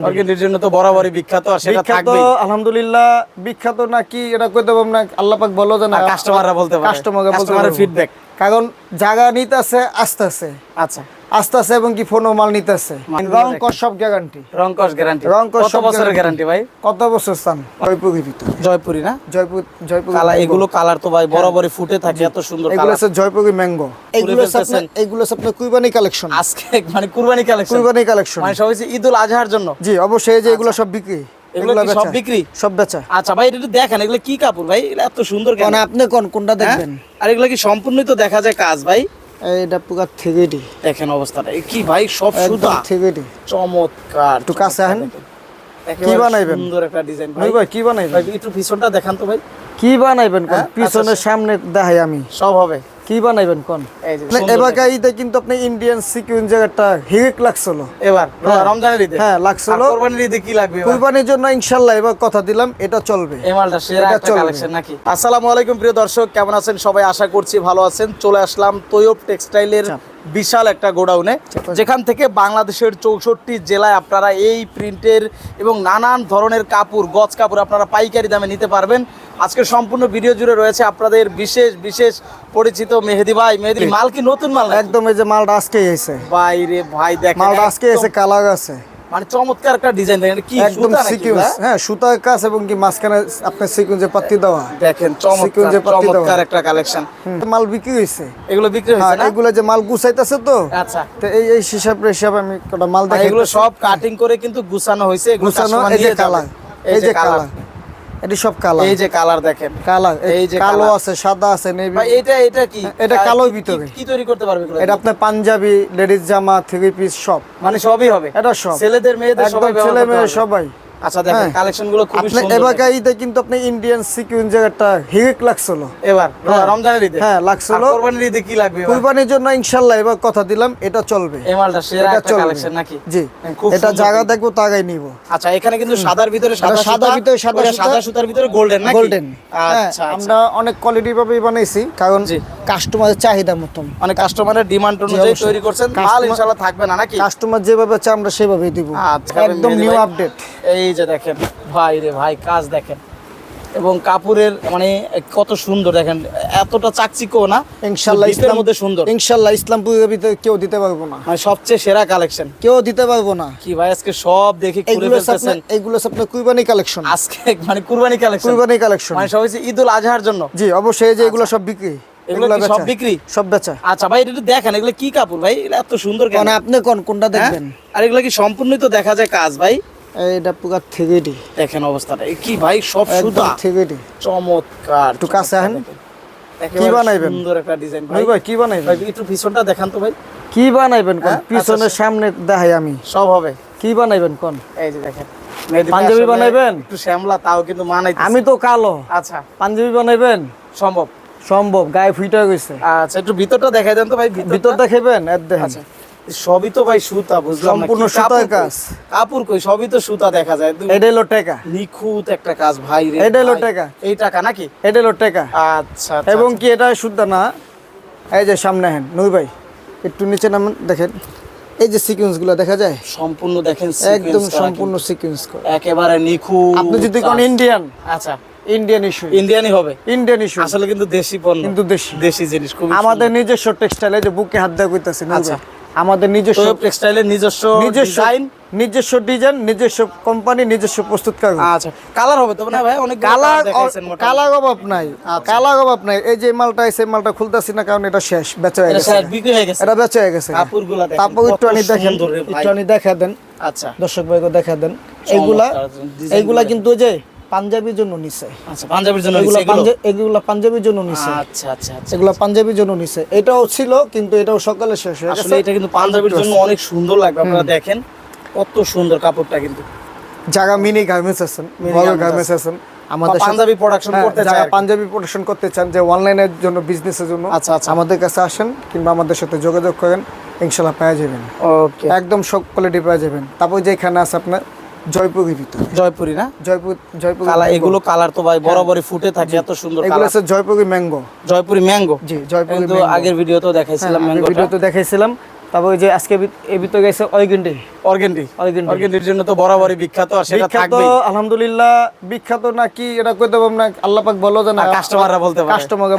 অর্গেনির জন্য তো বরাবরই বিখ্যাত আর সেটা থাকবে আলহামদুলিল্লাহ বিখ্যাত নাকি এটা কইতে পারব না আল্লাহ পাক বলো যে না আর কাস্টমাররা বলতে পারে। কাস্টমাররা বলতে পারে ফিডব্যাক কারণ জায়গা নিতে আছে আস্তে আছে। আচ্ছা। আস্তে আস্তে এবং কি ফোনও মাল নিতেছে। রং। কর সব গ্যারান্টি রংকশ গ্যারান্টি রংকশ কত সব বছরের গ্যারান্টি ভাই? কত বছর স্থান জয়পুরের ভিতরে। জয়পুরি না? জয়পুর জয়পুর কালার এগুলো কালার তো ভাই বরাবরই ফুটে থাকে এত সুন্দর এগুলো হচ্ছে জয়পুরি ম্যাঙ্গো এগুলো হচ্ছে এগুলো হচ্ছে আপনার কুরবানি কালেকশন আজকে মানে কুরবানি কালেকশন কুরবানি কালেকশন মানে সব হচ্ছে ঈদুল আজহার জন্য? জি অবশ্যই এই যে এগুলো সব বিক্রি। এগুলো সব বিক্রি? সব বেচা। আচ্ছা ভাই এটা দেখেন এগুলো কি কাপড় ভাই? এগুলো এত সুন্দর কেন? আপনি কোন কোনটা হ্যাঁ? দেখবেন? আর এগুলো কি সম্পূর্ণই তো দেখা যায় কাজ ভাই? এইটা পুরো থেগেডি দেখেন অবস্থাটা। কি ভাই সব সুতা? থেগেডি চমৎকার একটু কাছে আহেন। কি বানাইবেন? সুন্দর একটা ডিজাইন ভাই ভাই। কি বানাইবেন? একটু পিছনটা দেখান তো ভাই। কি বানাইবেন হ্যাঁ? পিছনের আচ্ছা, সামনে দেখাই আমি। সব হবে। কি বানাইবেন কোন? সুন্দর এবার ঈদে কিন্তু আপনি ইন্ডিয়ান লাগছিল। এবার হ্যাঁ। রমজানের ঈদে। হ্যাঁ, লাগছিল। কোরবানির ঈদে কি লাগবে? কুরবানির জন্য ইনশাল্লাহ এবার কথা দিলাম এটা চলবে। এই মালটা সেরা একটা কালেকশন নাকি? আসসালামু আলাইকুম প্রিয় দর্শক কেমন আছেন? সবাই আশা করছি ভালো আছেন। চলে আসলাম তৈয়ব টেক্সটাইলের আচ্ছা। বিশাল একটা গোডাউনে যেখান থেকে বাংলাদেশের চৌষট্টি জেলায় আপনারা এই প্রিন্টের এবং নানান ধরনের কাপড় গজ কাপড় আপনারা পাইকারি দামে নিতে পারবেন। আজকে সম্পূর্ণ ভিডিও জুড়ে রয়েছে আপনাদের বিশেষ বিশেষ পরিচিত মেহেদি ভাই। মেহেদি মাল কি নতুন মাল একদম এই যে মালটা আজকে এসে। ভাই রে ভাই দেখ মালটা আজকে এসে কালার আছে। মানে চমৎকার একটা ডিজাইন দেখেন কি একদম সিকুয়েন্স হ্যাঁ সুতা কাজ এবং কি মাঝখানে আপনার সিকুয়েন্সে পাত্তি দেওয়া। দেখেন চমৎকার। চমৎকার একটা কালেকশন মাল বিক্রি হইছে এগুলো বিক্রি হইছে না? এগুলো যে মাল গুছাইতেছে তো আচ্ছা। তো এই এই হিসাব হিসাবে আমি কটা মাল দেখাই এগুলো সব কাটিং করে কিন্তু গুছানো হইছে গুছানো এই যে কালা কালার এই যে কালার। এটি সব কালার। এই যে কালার দেখেন। কালার এই যে কালো আছে সাদা আছে নেভি। ভাই এটা এটা কি? এটা কালোর ভিতরে। কি- কি তৈরি করতে পারবে এটা আপনার পাঞ্জাবি লেডিস জামা থ্রি পিস সব। মানে সবই হবে? এটা সব। ছেলেদের মেয়েদের সবাই ছেলে মেয়ে সবাই। আচ্ছা দেখেন হ্যাঁ। কালেকশনগুলো খুবই সুন্দর। এবার। ঈদে কিন্তু আপনি ইন্ডিয়ান হিরিক লাগছিল। এবার হ্যাঁ। রমজানের ঈদে? হ্যাঁ, লাগছিল। কোরবানির ঈদে কি লাগবে কুরবানির জন্য ইনশাল্লাহ এবার কথা দিলাম এটা চলবে। এই মালটা সেরা একটা কালেকশন নাকি? জি। হ্যাঁ, এটা জায়গা। দেখব তাগাই নিব। আচ্ছা এখানে কিন্তু সাদার ভিতরে সাদা সাদার ভিতরে সাদা সাদা সুতার ভিতরে গোল্ডেন নাকি? গোল্ডেন হ্যাঁ আচ্ছা আচ্ছা। আমরা অনেক কোয়ালিটি ভাবেই বানাইছি কারণ জি। কাস্টমারের চাহিদা মতন। মানে কাস্টমারের ডিমান্ড অনুযায়ী তৈরি করছেন মাল ইনশাআল্লাহ থাকবে না নাকি? কাস্টমার যেভাবে চায় আমরা সেভাবেই দিব। আচ্ছা, একদম নিউ আপডেট এই যে দেখেন ভাই রে ভাই কাজ দেখেন। এবং কাপড়ের মানে কত সুন্দর দেখেন এতটা চাকচিকো না ইনশাল্লাহ ইসলাম মধ্যে সুন্দর। ইনশাল্লাহ ইসলামপুরের ভিতরে কেউ দিতে পারব না। মানে সবচেয়ে সেরা কালেকশন কেউ দিতে পারব না। কি ভাই আজকে সব দেখে এগুলো ফেলতেছেন? এগুলো আপনার কুরবানি কালেকশন আজকে মানে কুরবানি কালেকশন কুরবানি কালেকশন মানে সব হচ্ছে ঈদুল আজহার জন্য। জি অবশ্যই যে এগুলো সব বিক্রি। এগুলো কি সব বিক্রি? সব বেচা। আচ্ছা ভাই এটা দেখেন এগুলো কি কাপড় ভাই? এত সুন্দর কেন? মানে আপনি কোন কোনটা হ্যাঁ? দেখবেন? আর এগুলো কি সম্পূর্ণই তো দেখা যায় কাজ ভাই? পুরো দেখেন অবস্থাটা কি ভাই? সব সুতা। থেগেডি চমৎকার। একটু কাছে আহেন। দেখেন। বানাইবেন? সুন্দর একটা ডিজাইন ভাই। ভাই কি বানাইবেন? ভাই একটু পিছনটা দেখান তো ভাই। কি বানাইবেন কোন? হ্যাঁ? পিছনের আচ্ছা, সামনে দেখাই আমি। সব হবে। কি বানাইবেন কোন? এই যে দেখেন পাঞ্জাবি বানাইবেন? একটু শ্যামলা তাও কিন্তু মানাই আমি তো কালো। আচ্ছা। পাঞ্জাবি বানাইবেন? সম্ভব। সম্ভব গায়ে ফুইটা গেছে। আচ্ছা একটু ভিতরটা দেখাই দেন তো ভাই ভিতর ভিতর দেখাবেন? দেখেন। আচ্ছা সবই তো ভাই সুতা বুঝলাম সম্পূর্ণ সুতার কাজ। কাপড় কই? সবই তো সুতা দেখা যায়। একদম এটা হলো টাকা। নিখুঁত একটা কাজ ভাই রে এটা হলো ভাই। টাকা। এই টাকা নাকি? এটা হলো টাকা। আচ্ছা আচ্ছা, এবং আচ্ছা। কি এটা শুদ্ধ না? এই যে সামনে হেন নুই ভাই একটু নিচে নামেন দেখেন। এই যে সিকুয়েন্সগুলো দেখা যায়? সম্পূর্ণ দেখেন একদম সম্পূর্ণ। সিকুয়েন্স একেবারে নিখুঁত আপনি যদি কোন ইন্ডিয়ান আচ্ছা। ইন্ডিয়ান ইস্যু ইন্ডিয়ানই হবে? ইন্ডিয়ান ইস্যু আসলে কিন্তু দেশি পণ্য। কিন্তু দেশি। দেশি জিনিস খুব আমাদের নিজস্ব টেক্সটাইল যে বুকে হাত দেওয়া কইতাছি আচ্ছা। আমাদের নিজস্ব টেক্সটাইলের নিজস্ব নিজস্ব ডিজাইন নিজস্ব ডিজাইন নিজস্ব কোম্পানি নিজস্ব প্রস্তুতকারক। আচ্ছা কালার হবে তো না ভাই? অনেক কালার কালার অভাব নাই। আচ্ছা। কালার অভাব নাই। এই যে মালটা এই মালটা খুলতাছি না কারণ এটা শেষ বেচা হয়ে গেছে। বিক্রি হয়ে গেছে। এটা বেচা হয়ে গেছে। কাপড়গুলা তারপর একটু আনি দেখেন। একটু আনি দেখা দেন। আচ্ছা। দর্শক ভাইকে দেখা দেন। এইগুলা design এইগুলা কিন্তু যে পাঞ্জাবির জন্য নিছে। আচ্ছা পাঞ্জাবির জন্য এগুলা নিছে এগুলো? পাঞ্জাবির জন্য নিছে। আচ্ছা আচ্ছা আচ্ছা এগুলা পাঞ্জাবির জন্য নিছে। এটাও ছিল কিন্তু এটাও সকালে শেষ হয়ে গেছে। এটা কিন্তু পাঞ্জাবির জন্য অনেক সুন্দর লাগবে আপনারা দেখেন। কত সুন্দর কাপড়টা কিন্তু। যারা মিনি গার্মেন্টস আছেন বড় গার্মেন্টস আছেন। আমাদের পাঞ্জাবি প্রোডাকশন হ্যাঁ, করতে কি। পাঞ্জাবি প্রোডাকশন করতে চান যে অনলাইনের জন্য বিজনেসের জন্য আচ্ছা, আচ্ছা। আমাদের কাছে আসেন কিংবা আমাদের সাথে যোগাযোগ করেন ইনশাল্লাহ পেয়ে যাবেন। ওকে একদম সব কোয়ালিটি পেয়ে যাবেন। তারপর যে এখানে আছে আপনার জয়পুরের ভিতরে। জয়পুরি না? জয়পুর জয়পুর কালার এগুলো কালার তো ভাই বরাবরই ফুটে থাকে এত সুন্দর এগুলো জয়পুরি ম্যাঙ্গো জয়পুরি ম্যাঙ্গো জি জয়পুরি আগের ভিডিওতেও দেখাইছিলাম ভিডিওতে দেখাইছিলাম। তারপর যে আজকে ভিতরে গেছে অর্গেন্ডি। Organdy। অর্গেন্ডির জন্য তো বরাবরই বিখ্যাত আর সেটা থাকবেই। আলহামদুলিল্লাহ বিখ্যাত নাকি এটা কইতে পারব না আল্লাহ পাক বলো যে না। কাস্টমাররা বলতে পারে।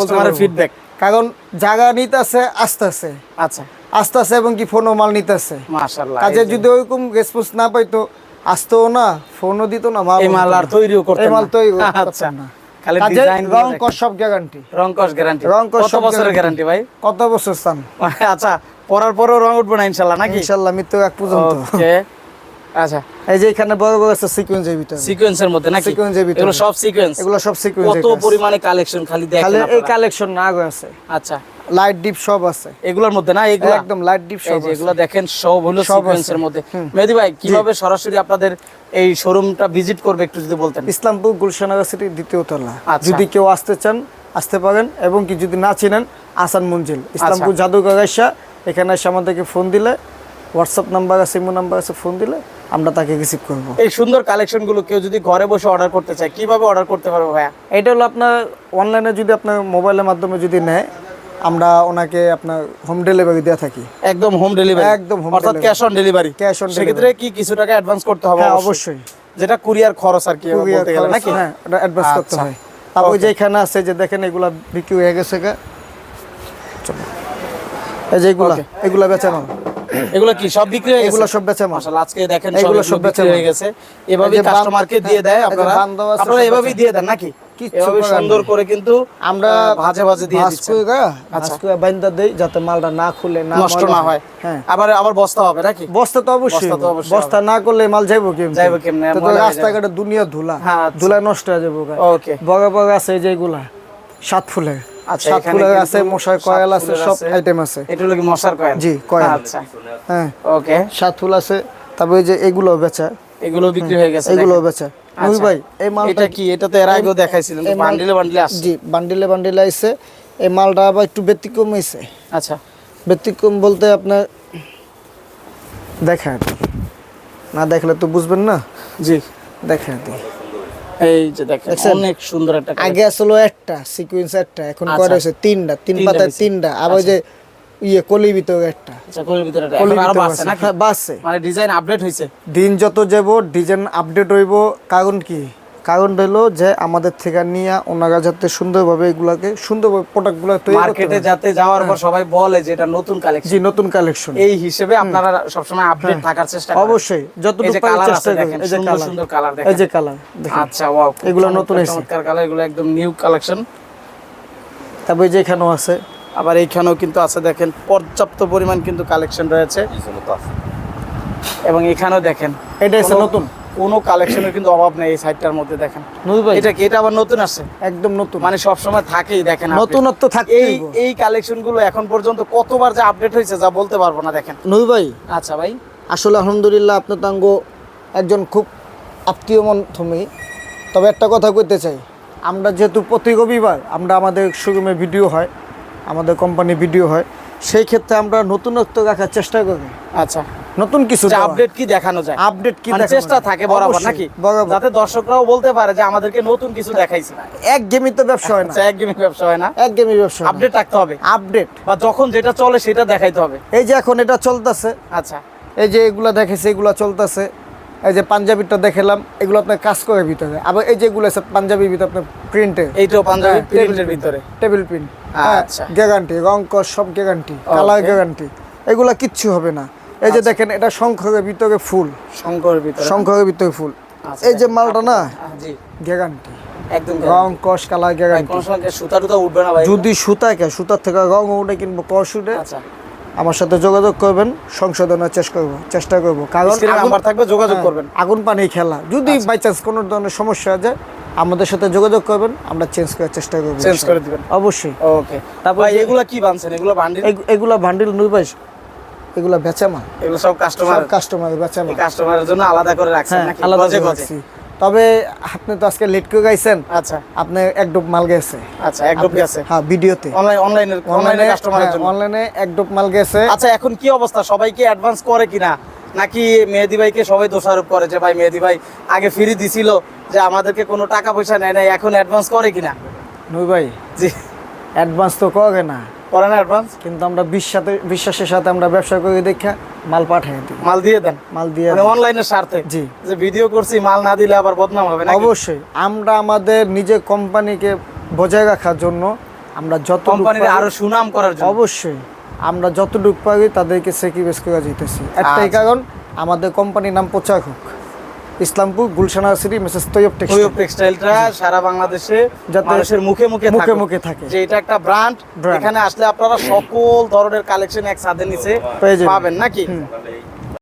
বলতে ফিডব্যাক কারণ জায়গা নিতেছে আস্তে আস্তে আচ্ছা। আস্তে আস্তে এবং কি ফোনও মাল নিতেছে। মাশাআল্লাহ কাজে যদি ওইরকম রেসপন্স না পাইতো আসতো না ফোনও দিত না মাল এই মাল আর তৈরিও করতে এই মাল তৈরি আচ্ছা না। খালি ডিজাইন রং কস সব গ্যারান্টি রং কস গ্যারান্টি রং কস কত বছরের গ্যারান্টি ভাই? কত বছর স্থান আচ্ছা পরার পরও রং উঠবে না ইনশাআল্লাহ নাকি? ইনশাল্লাহ মৃত্যু এক পর্যন্ত। ওকে আচ্ছা এই যে এখানে বড় বড় আছে সিকোয়েন্সের ভিতরে। সিকোয়েন্সের মধ্যে নাকি? Sequence ভিতরে। এগুলো সব সিকোয়েন্স এগুলো সব সিকোয়েন্স কত পরিমাণে কালেকশন খালি দেখেন খালি এই কালেকশন না গো আছে। আচ্ছা। লাইট ডিপ সব আছে। এগুলোর মধ্যে না? এগুলো একদম লাইট ডিপ সব আছে। এগুলো দেখেন সব হলো সিকোয়েন্সের মধ্যে। মেহেদি ভাই কীভাবে সরাসরি আপনাদের এই শোরুমটা ভিজিট করবে একটু যদি বলতেন? ইসলামপুর গুলশানগর সিটি দ্বিতীয় তলা। আচ্ছা। যদি কেউ আসতে চান আসতে পারেন এবং কি যদি না চিনেন আসান মঞ্জিল। ইসলামপুর। জাদুঘর এখানে এসে আমাদেরকে ফোন দিলে হোয়াটসঅ্যাপ নাম্বার আছে ইমো নাম্বার আছে ফোন দিলে আমরা তাকে রিসিভ করব। এই সুন্দর কালেকশনগুলো কেউ যদি ঘরে বসে অর্ডার করতে চায় কীভাবে অর্ডার করতে পারবে ভাইয়া? এটা হলো আপনার অনলাইনে যদি আপনার মোবাইলের মাধ্যমে যদি নেয় আমরা ওনাকে আপনার হোম ডেলিভারি দিয়ে থাকি। একদম হোম ডেলিভারি একদম অর্থাৎ cash on delivery Cash on সেক্ষেত্রে কি কিছু টাকা অ্যাডভান্স করতে হবে হ্যাঁ অবশ্যই। যেটা কুরিয়ার খরচ আর কি বলতে গেলে নাকি? হ্যাঁ ওটা অ্যাডভান্স করতে আচ্ছা। হয়। তারপর ওই Okay. যে এখানে আছে যে দেখেন এগুলা বিক্রি হয়ে গেছে চলো। এই যে এগুলা এগুলা বেচা মাল এগুলো কি সব বিক্রি হয়ে গেছে? এগুলো সব বেচা মাল মাশাআল্লাহ আজকে দেখেন এগুলো সব বেচা হয়ে গেছে। এভাবে কাস্টমারকে দিয়ে দেয় আপনারা। আপনারা এভাবেই দিয়ে দেন নাকি? এভাবে সুন্দর করে কিন্তু আমরা ভাজে ভাজে দিয়ে ভাঁজ দিচ্ছেন। কইরা। ভাঁজ কইরা বাইন্দা দেই যাতে মালটা না খুলে না নষ্ট না হয়। আবার আবার বস্তা হবে নাকি? বস্তা তো অবশ্যই বস্তা না করলে মাল যাইবো কেমনে? যাইবো কেমনে? তো তো ময়লা রাস্তাঘাটে দুনিয়া ধুলা। হ্যাঁ, আচ্ছা। ধুলা নষ্ট হয়ে যাব গা। ওকে বড় বড় আছে এই যে সাত ফুলের। আচ্ছা, এখানে আছে মশার কয়েল আছে সব আইটেম আছে। এটা হলো কি মশার কয়েল? জি, কয়েল। আচ্ছা। হ্যাঁ। ওকে। সাত ফুল আছে তারপরে যে এগুলো বেচা। এগুলো বিক্রি হয়ে গেছে এগুলো দেখেন। বেচা। আচ্ছা। নবী ভাই এই মালটা এটা কি? এটা তো এর আগেও দেখাইছিলেন বান্ডিলে বান্ডিলে আসছে। জি বান্ডিলে বান্ডিলে আইছে। এই মালটা আবার একটু ব্যতিক্রম হয়েছে আচ্ছা। ব্যতিক্রম বলতে আপনার দেখা দিই না দেখলে তো বুঝবেন না। জি। দেখা দিই এই যে দেখেন অনেক সুন্দর একটা আগে আসলে একটা সিকোয়েন্স একটা এখন আচ্ছা। করে হয়েছে? তিনটা তিন পাতায় তিনটা। আবার ওই যে ইয়ে কলি ভিতর একটা। আচ্ছা হ্যাঁ, বাড়ছে মানে ডিজাইন আপডেট হয়েছে। দিন যত যাব ডিজাইন আপডেট হইব কারণ কি? কারণ হলো যে আমাদের থেকে নিয়ে ওনারা যাতে সুন্দরভাবে এগুলাকে সুন্দরভাবে প্রোডাক্টগুলো তৈরি করতে মার্কেটে যাতে যাওয়ার পর সবাই বলে যে এটা নতুন কালেকশন জি নতুন কালেকশন এই হিসেবে আপনারা সবসময় আপডেট থাকার চেষ্টা করেন। অবশ্যই যতটুকু পারি চেষ্টা আছে করি দেখেন এই যে কালার সুন্দর কালার দেখেন এই যে কালার দেখেন। আচ্ছা ওয়াও এগুলো নতুন এসেছে। চমৎকার কালার এগুলো একদম নিউ কালেকশন তারপরে যে এখানেও আছে। আবার এইখানেও কিন্তু আছে দেখেন পর্যাপ্ত পরিমাণ কিন্তু কালেকশন রয়েছে। এবং এখানেও দেখেন এটা এসে নতুন? কোনো কালেকশনের কিন্তু অভাব নেই এই সাইডটার মধ্যে দেখেন। এটা কি এটা আবার নতুন আসছে? একদম নতুন। মানে সব সময় থাকেই দেখেন নতুনত্ব থাকে এই এই কালেকশনগুলো এখন পর্যন্ত কতবার যে আপডেট হয়েছে যা বলতে পারব না দেখেন। নবী ভাই? আচ্ছা ভাই। আসলে আলহামদুলিল্লাহ আপনার তাঙ্গ একজন খুব আত্মীয় মধ্যমী তবে একটা কথা কইতে চাই আমরা যেহেতু প্রতি রবিবার আমরা আমাদের শোরুমে ভিডিও হয় আমাদের কোম্পানি ভিডিও হয়। সেই ক্ষেত্রে আমরা নতুনত্ব রাখার চেষ্টা করি। আচ্ছা নতুন কিছু আপডেট কি দেখানো যায়? আপডেট কি মানে চেষ্টা থাকে বরাবর নাকি? যাতে দর্শকরাও বলতে পারে যে আমাদেরকে নতুন কিছু দেখাইছে। এক গেমই তো ব্যবসা হয় না। আচ্ছা একদমই ব্যবসা হয় না? এক গেমই ব্যবসা আপডেট রাখতে হবে। আপডেট বা যখন যেটা চলে সেটা দেখাইতে হবে। এই যে এখন এটা চলতেছে। আচ্ছা। এই যে এগুলা দেখেছে এগুলা চলতেছে। এই যে পাঞ্জাবিটা দেখালাম এগুলো আপনার কাজ করে ভিতরে। আবার এই যেগুলো আছে পাঞ্জাবির ভিতরে আপনার প্রিন্টে এইটাও পাঞ্জাবি হ্যাঁ, প্রিন্টের ভিতরে। টেবিল প্রিন্ট আচ্ছা। গ্যারান্টি রং কস সব গ্যারান্টি কালার. গ্যারান্টি এগুলা কিচ্ছু হবে না। এই যে দেখেন এটা শঙ্খের ভিতরে ফুল। শঙ্করের ভিতরে। শঙ্খের ভিতরে ফুল। আচ্ছা, এই যে মালটা না জি। গ্যারান্টি একদম রং কস কালার গ্যারান্টি কোনো সময় কি সুতা টুতা উঠবে না ভাই। যদি সুতা কে সুতার থেকে রং উঠে কিনবো উঠে আচ্ছা। আমার সাথে যোগাযোগ করবেন সংশোধনের চেষ্টা করব চেষ্টা করব। কারণ থাকবে যোগাযোগ হ্যাঁ, করবেন। আগুন পানি খেলা। যদি বাই চান্স কোনো ধরনের সমস্যা হয় যায় আমাদের সাথে যোগাযোগ করবেন আমরা চেঞ্জ করার চেষ্টা করব চেঞ্জ করে দিবেন। অবশ্যই। ওকে তারপর এগুলা কি বানছেন? এগুলো বান্ডিল এগ- এগুলা বান্ডিল নুই পাইস এগুলা বেচা মা এগুলো সব কাস্টমার কাস্টমার বেচা মা কাস্টমারের জন্য আলাদা করে রাখছেন হ্যাঁ নাকি? আলাদা করে রাখছি। তবে আপনি তো আজকে লেট করে গাইছেন। আচ্ছা। আপনি এক ডোপ মাল গেছে। আচ্ছা এক ডোপ গেছে। হ্যাঁ ভিডিওতে। অনলাইন অনলাইনে অনলাইনে কাস্টমারের জন্য। অনলাইনে এক ডোপ মাল গেছে। আচ্ছা এখন কি অবস্থা? সবাইকে অ্যাডভান্স করে কিনা? নাকি মেহেদি ভাইকে সবাই দোষারোপ করে যে ভাই মেহেদি ভাই আগে ফ্রি দিছিল যে আমাদেরকে কোনো টাকা পয়সা নেয় নাই এখন অ্যাডভান্স করে কিনা? নুই ভাই জি। অ্যাডভান্স তো করে না করেন অ্যাডভান্স কিন্তু আমরা বিশ্বাসে বিশ্বাসের সাথে আমরা ব্যবসা করে দেখা মাল পাঠাই দিই। মাল দিয়ে দেন? মাল দিয়ে মানে দিই। অনলাইনের স্বার্থে? জি। যে ভিডিও করছি মাল না দিলে আবার বদনাম হবে না অবশ্যই। আমরা আমাদের নিজের কোম্পানিকে বজায় রাখার জন্য আমরা যত কোম্পানির আরও সুনাম করার জন্য। অবশ্যই। আমরা যতটুকু পারি তাদেরকে সেকি সেক্রিফাইস করে যেতেছি একটাই আচ্ছা। কারণ আমাদের কোম্পানির নাম প্রচার হোক। Islampur Gulshan city messrs Taiyab Taiyab textile টেক্সটাইলটা সারা বাংলাদেশে যাতে দেশের মুখে মুখে মুখে মুখে থাকে। যে এটা একটা ব্র্যান্ড এখানে আসলে আপনারা সকল ধরনের কালেকশন এক সাথে নিচে পাবেন নাকি?